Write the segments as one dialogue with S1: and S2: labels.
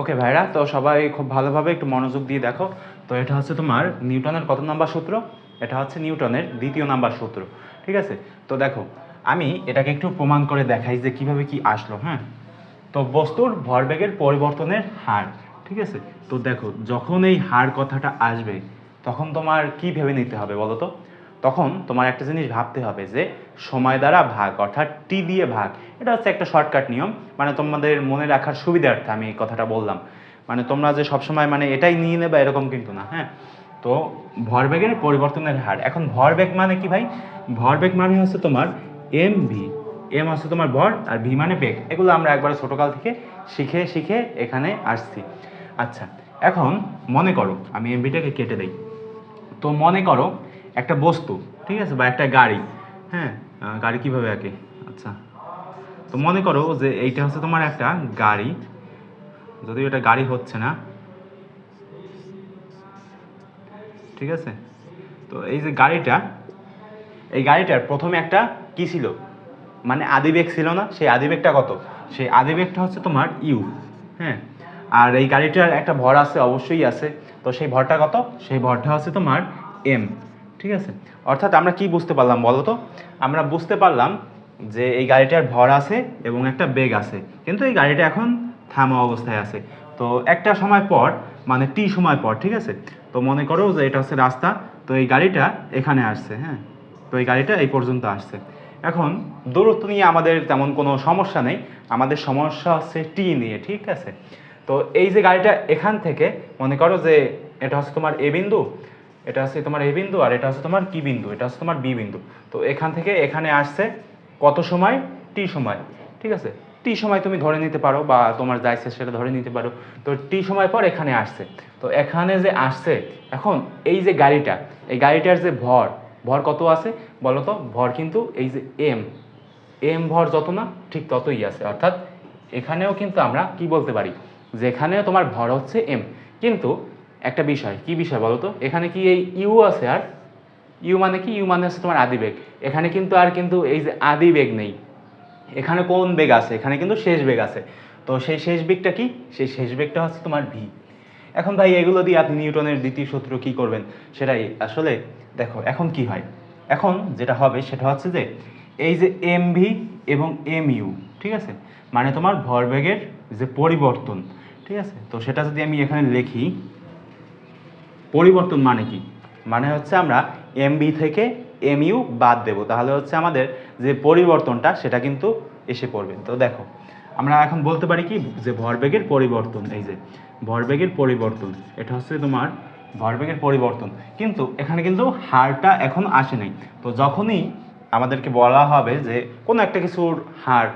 S1: ওকে ভাইরা, তো সবাই খুব ভালোভাবে একটু মনোযোগ দিয়ে দেখো। তো এটা হচ্ছে তোমার নিউটনের কত নাম্বার সূত্র? এটা হচ্ছে নিউটনের দ্বিতীয় নাম্বার সূত্র, ঠিক আছে? তো দেখো, আমি এটাকে একটু প্রমাণ করে দেখাই যে কীভাবে কি আসলো হ্যাঁ? তো বস্তুর ভরবেগের পরিবর্তনের হার, ঠিক আছে? তো দেখো, যখন এই হার কথাটা আসবে, তখন তোমার কি ভেবে নিতে হবে বলো তো? তখন তোমার একটা জিনিস ভাবতে হবে যে সময় দ্বারা ভাগ, অর্থাৎ টি দিয়ে ভাগ। এটা হচ্ছে একটা শর্টকাট নিয়ম। মানে তোমাদের মনে রাখার সুবিধার্থে আমি এই কথাটা বললাম। মানে তোমরা যে সবসময় মানে এটাই নিয়ে নেবে, এরকম কিন্তু না হ্যাঁ? তো ভরবেগের পরিবর্তনের হার। এখন ভরবেগ মানে কি ভাই? ভরবেগ মানে হচ্ছে তোমার এম ভি এম হচ্ছে তোমার ভর আর ভি মানে বেগ। এগুলো আমরা একবারে ছোটোকাল থেকে শিখে শিখে এখানে আসছি। আচ্ছা এখন মনে করো, আমি এমবিটাকে কেটে দেই। তো মনে করো একটা বস্তু, ঠিক আছে, বা একটা গাড়ি হ্যাঁ? গাড়ি কীভাবে আঁকে? আচ্ছা। তো মনে করো যে এইটা হচ্ছে তোমার একটা গাড়ি। যদিও এটা গাড়ি হচ্ছে না। ঠিক আছে? তো এই যে গাড়িটা, এই গাড়িটার প্রথমে একটা কি ছিল? মানে আদিবেগ ছিল না? সেই আদিবেগটা কত? সেই আদিবেগটা হচ্ছে তোমার ইউ হ্যাঁ? আর এই গাড়িটার একটা ভর আছে, অবশ্যই আছে। তো সেই ভরটা কত? সেই ভরটা হচ্ছে তোমার এম। ঠিক আছে? অর্থাৎ আমরা কি বুঝতে পারলাম বলো তো? আমরা বুঝতে পারলাম যে এই গাড়িটার ভর আছে এবং একটা বেগ আছে। কিন্তু এই গাড়িটা এখন থামা অবস্থায় আছে। তো একটা সময় পর মানে টি সময় পর, ঠিক আছে? তো মনে করো যে এটা হচ্ছে রাস্তা। তো এই গাড়িটা এখানে আসছে হ্যাঁ? তো এই গাড়িটা এই পর্যন্ত আসছে। এখন দূরত্ব নিয়ে আমাদের তেমন কোনো সমস্যা নেই। আমাদের সমস্যা হচ্ছে টি নিয়ে, ঠিক আছে? তো এই যে গাড়িটা এখান থেকে, মনে করো যে এটা হচ্ছে তোমার এ বিন্দু। এটা হচ্ছে তোমার এ বিন্দু আর এটা হচ্ছে তোমার কি বিন্দু? এটা হচ্ছে তোমার বি বিন্দু। তো এখান থেকে এখানে আসছে কত সময়? টি সময়। ঠিক আছে? টি সময় তুমি ধরে নিতে পারো বা তোমার যা ইচ্ছে সেটা ধরে নিতে পারো। তো টি সময় পর এখানে আসছে। তো এখানে যে আসছে, এখন এই যে গাড়িটা, এই গাড়িটার যে ভর ভর কত আছে? বলো তো, ভর কিন্তু এই যে এম এম ভর যত না, ঠিক ততই আছে। অর্থাৎ এখানেও কিন্তু আমরা কি বলতে পারি? যেখানেও তোমার ভর হচ্ছে এম কিন্তু একটা বিষয়, কি বিষয় বলো তো এখানে কি এই ইউ আছে আর? ইউ মানে কি? ইউ মানে হচ্ছে তোমার আদিবেগ এখানে কিন্তু আর কিন্তু এই যে আদিবেগ নেই। এখানে কোন বেগ আছে? এখানে কিন্তু শেষ বেগ আছে। তো সেই শেষ বেগটা কি? সেই শেষ বেগটা হচ্ছে তোমার ভি। এখন ভাই এগুলো দিয়ে আপনি নিউটনের দ্বিতীয় সূত্র কি করবেন? সেটাই আসলে দেখো, এখন কি হয়? এখন যেটা হবে সেটা হচ্ছে যে এই যে এম ভি এবং এম ইউ ঠিক আছে? মানে তোমার ভরবেগের যে পরিবর্তন, ঠিক আছে? তো সেটা যদি আমি এখানে লিখি পরিবর্তন মানে কি? মানে হচ্ছে আমরা এমবি থেকে এমইউ বাদ দেব। তাহলে হচ্ছে আমাদের যে পরিবর্তনটা, সেটা কিন্তু এসে পড়বে। তো দেখো, আমরা এখন বলতে পারি কি? যে ভরবেগের পরিবর্তন, এই যে ভরবেগের পরিবর্তন, এটা হচ্ছে তোমার ভরবেগের পরিবর্তন। কিন্তু এখানে কিন্তু হারটা এখন আসে নাই। তো যখনই আমাদেরকে বলা হবে যে কোনো একটা কিছুর হার,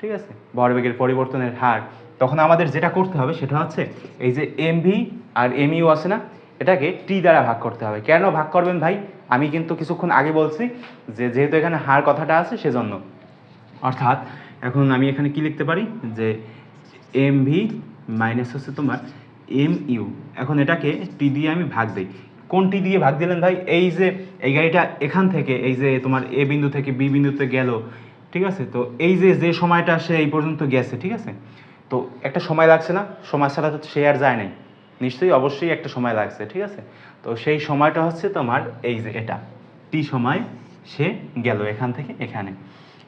S1: ঠিক আছে? ভরবেগের পরিবর্তনের হার, তখন আমাদের যেটা করতে হবে সেটা হচ্ছে এই যে এমভি আর এমইউ আছে না? এটাকে টি দ্বারা ভাগ করতে হবে। কেন ভাগ করবেন ভাই? আমি কিন্তু কিছুক্ষণ আগে বলছি যে যেহেতু এখানে হার কথাটা আছে, সেজন্য। অর্থাৎ এখন আমি এখানে কি লিখতে পারি? যে এম ভি মাইনাস হচ্ছে তোমার এম ইউ এখন এটাকে টি দিয়ে আমি ভাগ দিই। কোন টি দিয়ে ভাগ দিলেন ভাই? এই যে এই গাড়িটা এখান থেকে, এই যে তোমার এ বিন্দু থেকে বি বিন্দুতে গেল, ঠিক আছে? তো এই যে যে সময়টা সে এই পর্যন্ত গেছে, ঠিক আছে? তো একটা সময় লাগছে না। সময় ছাড়া তো সে আর যায় নাই। নিশ্চয়ই অবশ্যই একটা সময় লাগছে, ঠিক আছে? তো সেই সময়টা হচ্ছে তোমার, এই যে এটা। টি সময় সে গেল এখান থেকে এখানে।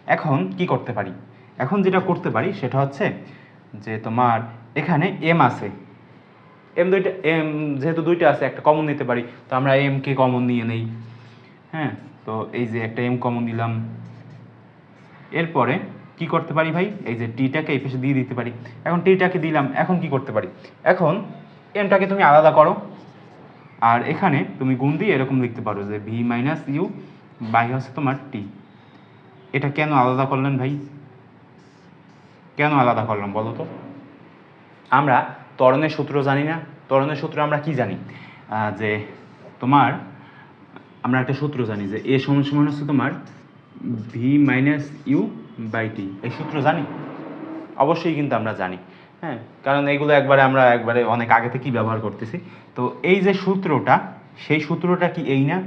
S1: এখন কি করতে পারি? এখন যেটা করতে পারি সেটা হচ্ছে যে তোমার এখানে এম আছে। এম দুইটা এম যেহেতু দুইটা আছে, একটা কমন নিতে পারি, তো আমরা এম কে কমন নিয়ে নেই। হ্যাঁ? তো এই যে একটা এম কমন দিলাম এরপরে কি করতে পারি ভাই? এই যে টিটাকে এই পাশে দিয়ে দিতে পারি। এখন টিটাকে দিলাম, এখন কি করতে পারি? এখন এমটাকে তুমি আলাদা করো। আর এখানে তুমি গুণ দিয়ে এরকম লিখতে পারো যে ভি মাইনাস ইউ বাই হচ্ছে তোমার টি এটা কেন আলাদা করলেন ভাই? কেন আলাদা করলাম বলো তো? আমরা ত্বরণের সূত্র জানি না। ত্বরণের সূত্র আমরা কি জানি? যে তোমার, আমরা একটা সূত্র জানি যে এ সমান সমান হচ্ছে তোমার V minus U by T এই সূত্র জানি? অবশ্যই কিন্তু আমরা জানি। হ্যাঁ কারণ এইগুলো একবারে আমরা একবারে অনেক আগে থেকেই ব্যবহার করতেছি। তো এই যে সূত্রটা সেই সূত্রটা কি এই না?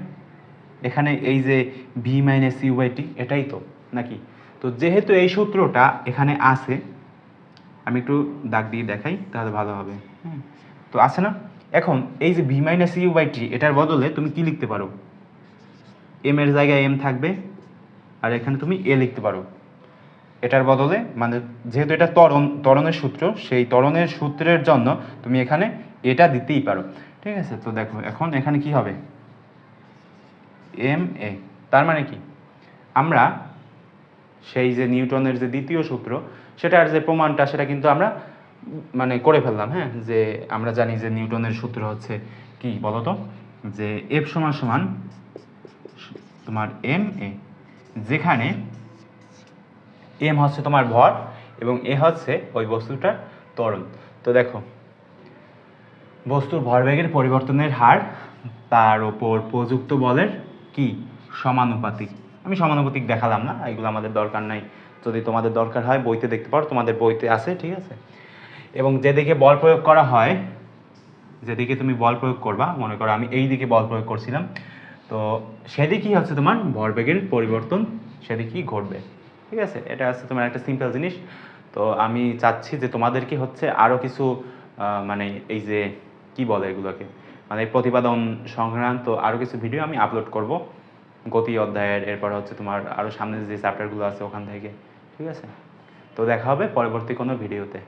S1: এখানে এই যে V minus U by T এটাই তো নাকি? তো যেহেতু এই সূত্রটা এখানে আছে আমি একটু দাগ দিয়ে দেখাই তাহলে ভালো হবে। হুম। তো আছে না? এখন এই যে V minus U by T এটার বদলে তুমি কি লিখতে পারো? এম এর জায়গায় এম থাকবে আর এখানে তুমি এ লিখতে পারো। এটার বদলে মানে যেহেতু এটা ত্বরণ, ত্বরণের সূত্র, সেই ত্বরণের সূত্রের জন্য তুমি এখানে এটা দিতেই পারো। ঠিক আছে? তো দেখো, এখন এখানে কি হবে? এম এ তার মানে কি? আমরা সেই যে নিউটনের যে দ্বিতীয় সূত্র, সেটার যে প্রমাণটা, সেটা কিন্তু আমরা মানে করে ফেললাম হ্যাঁ? যে আমরা জানি যে নিউটনের সূত্র হচ্ছে কি, বলতো? যে এফ সমান সমান তোমার এম এ যেখানে এম হচ্ছে তোমার ভর এবং এ হচ্ছে ওই বস্তুটার ত্বরণ। তো দেখো, বস্তুর ভরবেগের পরিবর্তনের হার তার ওপর প্রযুক্ত বলের কি? সমানুপাতিক। আমি সমানুপাতিক দেখালাম না, এগুলো আমাদের দরকার নাই। যদি তোমাদের দরকার হয় বইতে দেখতে পারো, তোমাদের বইতে আছে, ঠিক আছে? এবং যেদিকে বল প্রয়োগ করা হয়, যেদিকে তুমি বল প্রয়োগ করবা, মনে করো আমি এই দিকে বল প্রয়োগ করছিলাম, তো সেদিকেই হচ্ছে তোমার ভরবেগের পরিবর্তন, সেদিকেই ঘটবে। ঠিক আছে? এটা আছে তোমার একটা সিম্পল জিনিস। তো আমি চাচ্ছি যে তোমাদেরকে হচ্ছে আরও কিছু মানে এই যে কি বলে এগুলোকে? মানে প্রতিপাদন সংক্রান্ত আরও কিছু ভিডিও আমি আপলোড করব। গতি অধ্যায়ের, এরপর হচ্ছে তোমার আরও সামনে যে চ্যাপ্টারগুলো আছে ওখান থেকে। ঠিক আছে? তো দেখা হবে পরবর্তী কোনো ভিডিওতে